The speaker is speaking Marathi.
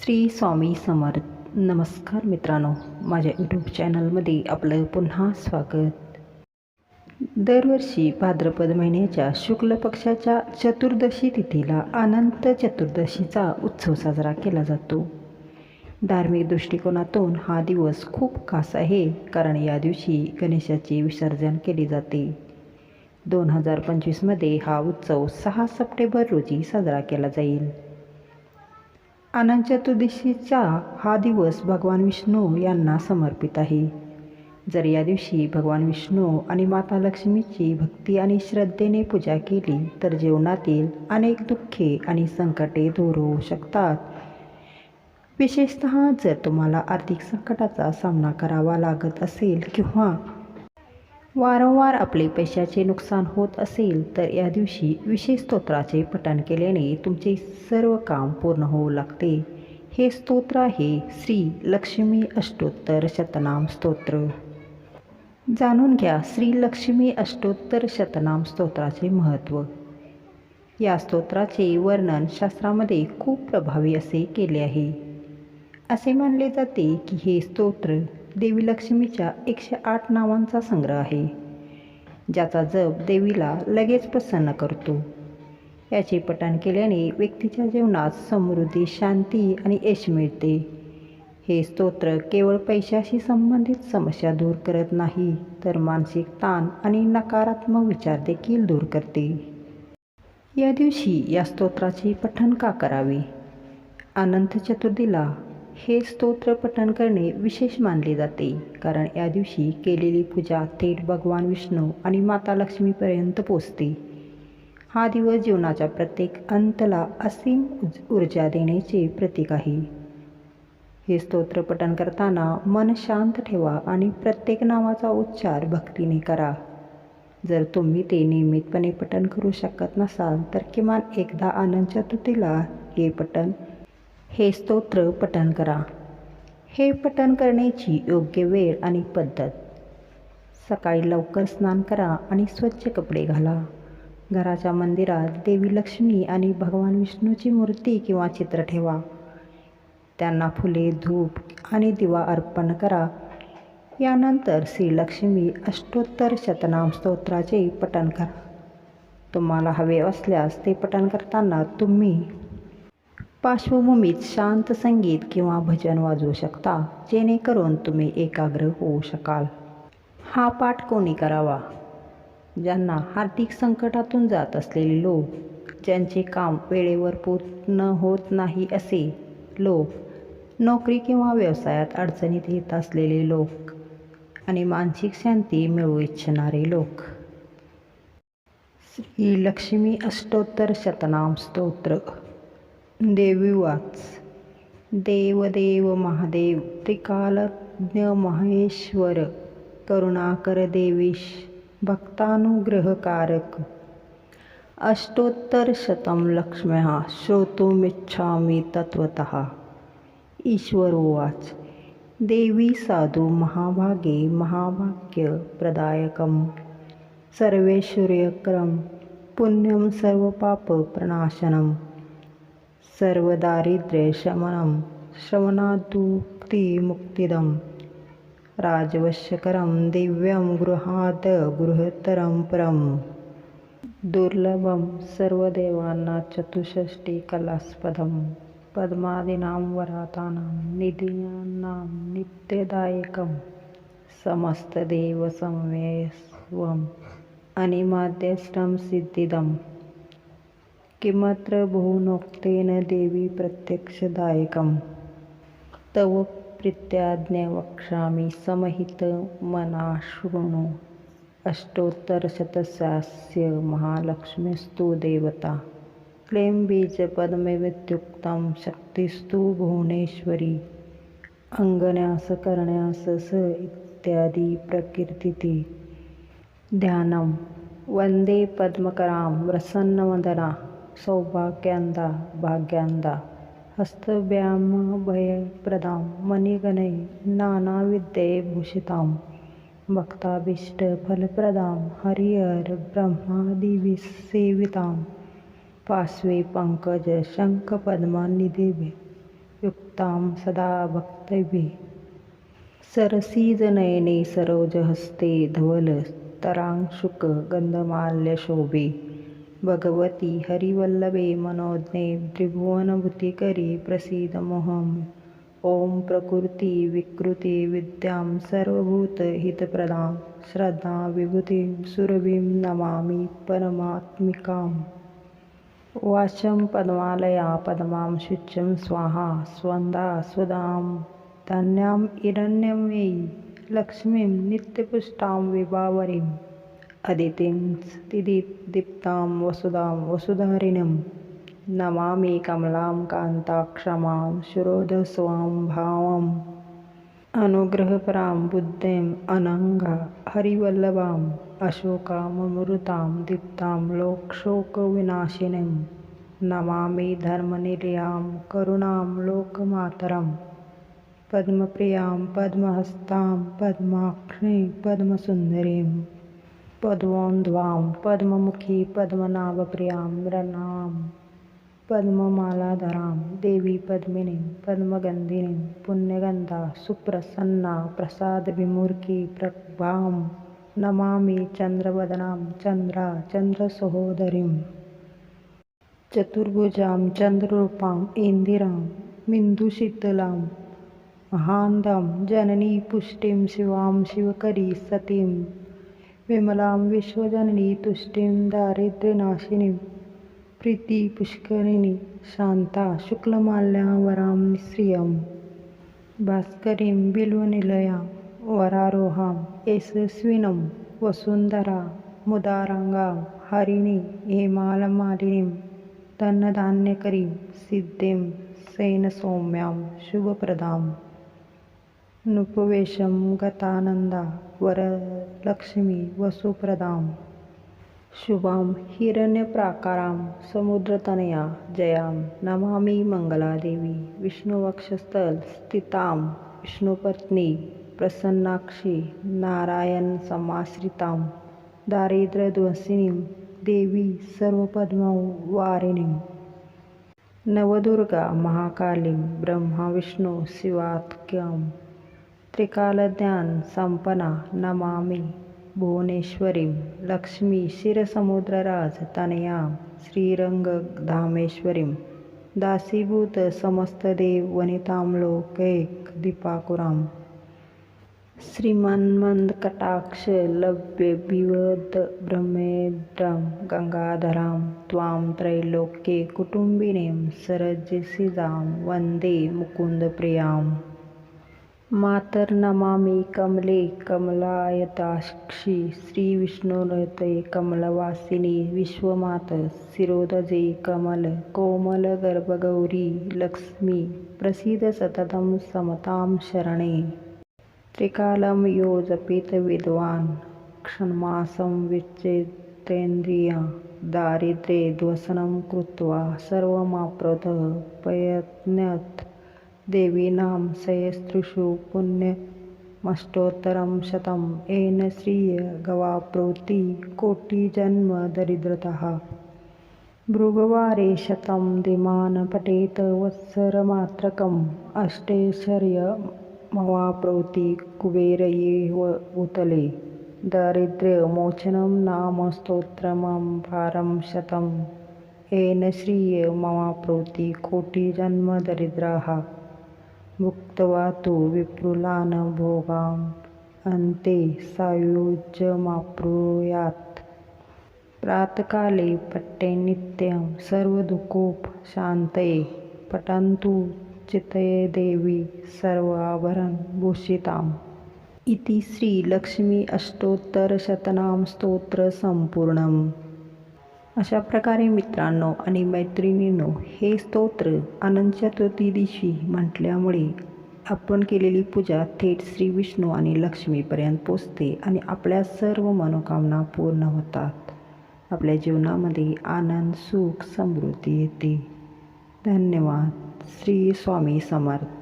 श्री स्वामी समर्थ नमस्कार मित्रांनो माझ्या यूट्यूब चॅनलमध्ये आपलं पुन्हा स्वागत. दरवर्षी भाद्रपद महिन्याच्या शुक्ल पक्षाच्या चतुर्दशी तिथीला अनंत चतुर्दशीचा उत्सव साजरा केला जातो. धार्मिक दृष्टिकोनातून हा दिवस खूप खास आहे कारण या दिवशी गणेशाचे विसर्जन केले जाते. दोन हजार पंचवीसमध्ये हा उत्सव सहा सप्टेंबर रोजी साजरा केला जाईल. अनंत चतुर्दशीचा हा दिवस भगवान विष्णू यांना समर्पित आहे. जर या दिवशी भगवान विष्णू आणि माता लक्ष्मीची भक्ती आणि श्रद्धेने पूजा केली तर जीवनातील अनेक दुःखे आणि संकटे दूर होऊ शकतात. विशेषत जर तुम्हाला आर्थिक संकटाचा सामना करावा लागत असेल किंवा वारंवार आपले पैशाचे नुकसान होत असेल तर या दिवशी विशेष स्तोत्राचे पठण केल्याने तुमचे सर्व काम पूर्ण होऊ लागते. हे स्तोत्र आहे श्री लक्ष्मी अष्टोत्तर शतनाम स्तोत्र. जाणून घ्या श्री लक्ष्मी अष्टोत्तर शतनाम स्तोत्राचे महत्त्व. या स्तोत्राचे वर्णन शास्त्रामध्ये खूप प्रभावी असे केले आहे. असे मानले जाते की हे स्तोत्र देवी लक्ष्मीच्या एकशे आठ नावांचा संग्रह आहे. ज्याचा जप देवीला लगेच प्रसन्न करतो. याचे पठण केल्याने व्यक्तीच्या जीवनात समृद्धी शांती आणि यश मिळते. हे स्तोत्र केवळ पैशाशी संबंधित समस्या दूर करत नाही तर मानसिक ताण आणि नकारात्मक विचार देखील दूर करते. या दिवशी या स्तोत्राचे पठण का करावे? अनंत चतुर्थीला हे स्तोत्र पठण करणे विशेष मानले जाते. कारण या दिवशी केलेली पूजा थेट भगवान विष्णू आणि माता लक्ष्मीपर्यंत पोचते. हा दिवस जीवनाच्या प्रत्येक अंतला असीम ऊर्जा देण्याचे प्रतीक आहे. हे स्तोत्र पठण करताना मन शांत ठेवा आणि प्रत्येक नावाचा उच्चार भक्तीने करा. जर तुम्ही ते नियमितपणे पठण करू शकत नसाल तर किमान एकदा आनंद चतुर्थीला हे पठण हे स्तोत्र पठण करा. हे पठण करण्याची योग्य वेळ आणि पद्धत. सकाळी लवकर स्नान करा आणि स्वच्छ कपडे घाला. घराच्या मंदिरात देवी लक्ष्मी आणि भगवान विष्णूची मूर्ती किंवा चित्र ठेवा. त्यांना फुले धूप आणि दिवा अर्पण करा. यानंतर श्रीलक्ष्मी अष्टोत्तर शतनाम स्तोत्राचे पठण करा. तुम्हाला हवे असल्यास ते पठण करताना तुम्ही पार्श्वभूमीत शांत संगीत किंवा भजन वाजवू शकता जेणेकरून तुम्ही एकाग्र होऊ शकाल. हा पाठ कोणी करावा? ज्यांना आर्थिक संकटातून जात असलेले लोक ज्यांचे काम वेळेवर पूर्ण होत नाही असे लोक नोकरी किंवा व्यवसायात अडचणीत येत असलेले लोक आणि मानसिक शांती मिळवू इच्छिणारे लोक. श्री लक्ष्मी अष्टोत्तर शतनाम स्तोत्र. देवी वाच देवदेव महादेव त्रिकालज्ञ महेश्वर करुणाकर देवीश भक्तानुग्रहकारक. अष्टोत्तरशतं लक्ष्म्यः श्रोतुमिच्छामि तत्त्वतः. ईश्वरोवाच. देवी साधु महाभागे महाभाग्यप्रदायकं सर्वैश्वर्यकरं पुण्यं सर्वपापप्रणाशनं सर्वदारिद्र्यशमनं श्रवणादुक्तिमुक्तिदं राजवश्यकरं दिव्यं गृहात् गृहतरं परं। दुर्लभं सर्वदेवानां चतुष्षष्टिकलास्पदं। पद्मादीनां वरातानां निधीनां नित्यदायकं। समस्तदेवसंवेस्वम् अनिमाद्यष्टं सिद्धिदं किमत्र बहुनोक्तेन देवी प्रत्यक्षदायकं तव प्रीत्याज्ञ वक्ष्यामि समहितमना शृणु। अष्टोत्तरशतस्यास्य महालक्ष्मीस्तु देवता। क्लें बीजपद्मवित्युक्तं शक्तिस्तु भुवनेश्वरी। अङ्गन्यासकरण्यास स इत्यादी प्रकीर्तिति। ध्यानं वन्दे पद्मकरां प्रसन्नवदना। सौभाग्यांदा भाग्यांदा. हस्तव्यामभयप्रदां मणिगणै नानाविद्यैर्भूषितां भक्ताभीष्टफलप्रदां हरिहर ब्रह्मादिविसेवितां पार्श्वे पङ्कजशङ्खपद्मनिधिभे युक्तां सदा वक्तव्ये सरसीजनयने सरोजहस्ते धवलस्तरांशुक गन्धमाल्यशोभे भगवती हरिवल्लभे मनोज्ञे त्रिभुवनभूतिकरी प्रसीदमोहम् ॐ प्रकृती विकृती विद्यां सर्वभूतहितप्रदां श्रद्धा विभूतिं सुरभिं नमामि परमात्मिकाम्। वाचं पद्मालया पद्मां शुच्यं स्वाहा स्वन्दा स्वदां। धन्याम् हिरण्यं वै लक्ष्मीं नित्यपुष्टां विभावरीम्। अदितिं दीप्तां वसुधां वसुधारिणीं नमामि कमलां कान्ताक्षमां शिरोधस्वां भावम् अनुग्रहपरां बुद्धिम् अनङ्गा हरिवल्लभाम् अशोकाममृतां दीप्तां लोकशोकविनाशिनीं। नमामि धर्मनिलयां करुणां लोकमातरम् पद्मप्रियां पद्महस्तां पद्माक्षीं पद्मसुन्दरीं पद्मोन्ध्वां पद्ममुखी पद्मनाभप्रियां नृणां पद्ममालाधरां देवी पद्मिनीं पद्मगन्धिनीं पुण्यगन्धा सुप्रसन्ना प्रसादविमूर्खी प्रभां नमामि चन्द्रवदनां चन्द्रा चन्द्रसहोदरीं चतुर्भुजां चन्द्ररूपाम् इन्दिरां मिन्दुशीतलां महान्दां जननी पुष्टिं शिवां शिवकरी सतीं विमलां विश्वजननी तुष्टिं दारिद्र्यनाशिनीं प्रीतिपुष्करिणी शान्ता शुक्लमाल्यावरां श्रियं भास्करीं बिल्वनिलयां वरारोहां यशस्विनं वसुन्धरा मुदाराङ्गां हरिणी हेमालमालिनीं धनधान्यकरीं सिद्धिं सैनसौम्यां शुभप्रदाम् नुपवेशं गतानन्दा वरलक्ष्मी वसुप्रदां। शुभां हिरण्यप्राकारां समुद्रतनया जयां। नमामि मङ्गलादेवी विष्णुवक्षस्थलस्थितां विष्णुपत्नी प्रसन्नाक्षी नारायणसमाश्रितां दारिद्र्यध्वसिनीं देवी सर्वपद्मवारिणीं। नवदुर्गा महाकालीं ब्रह्मविष्णु शिवात्क्यां। त्रिकालज्ञानसम्पन्ना नमामि. भुवनेश्वरीं लक्ष्मी क्षीरसमुद्रराजतनयां श्रीरङ्गधामेश्वरीं दासीभूत समस्तदेव वनितां लोकैकदीपाकुराम् श्रीमन्मन्दकटाक्ष लभ्यभिवद गङ्गाधरां त्वां त्रैलोक्ये कुटुम्बिनीं सरजसिजां वन्दे मुकुन्दप्रियाम्. मातर्नमामि कमले कमलायताक्षी श्रीविष्णुलते कमलवासिनी विश्वमात शिरोदजे कमल कोमलगर्भगौरी लक्ष्मी प्रसीद सततं समतां शरणे। त्रिकालं यो जपित विद्वान् क्षणमासं विचेतेन्द्रिया दारिद्र्ये ध्वसनं कृत्वा सर्वमाप्रोतः प्रयत्नत् देवीनां सयस्त्रिषु पुण्यमष्टोत्तरं शतं। येन कोटिजन्म कोटिजन्मदरिद्रतः। भृगवारे शतं दिमान् पठेत वत्सरमात्रकम् अष्टैश्वर्यमवाप्नोति कुबेरयेव उतले। दारिद्र्यमोचनं नाम स्तोत्रमपारं शतं येन श्रियमवाप्नोति कोटिजन्मदरिद्राः। भुक्त्वा तु विपुलान् भोगान् अन्ते सायुज्यमाप्नुयात् प्रातःकाले पट्टे नित्यं सर्वदुःखोपशान्तये पठन्तु चितये देवी सर्वाभरणभूषिताम् इति श्रीलक्ष्मी अष्टोत्तरशतनां स्तोत्र संपूर्णम अशा प्रकारे मित्रांनो आणि मैत्रिणींनो हे स्तोत्र अनंत चतुर्थी दिवशी म्हटल्यामुळे आपण केलेली पूजा थेट श्री विष्णू आणि लक्ष्मीपर्यंत पोचते आणि आपल्या सर्व मनोकामना पूर्ण होतात. आपल्या जीवनामध्ये आनंद सुख समृद्धी येते. धन्यवाद. श्री स्वामी समर्थ.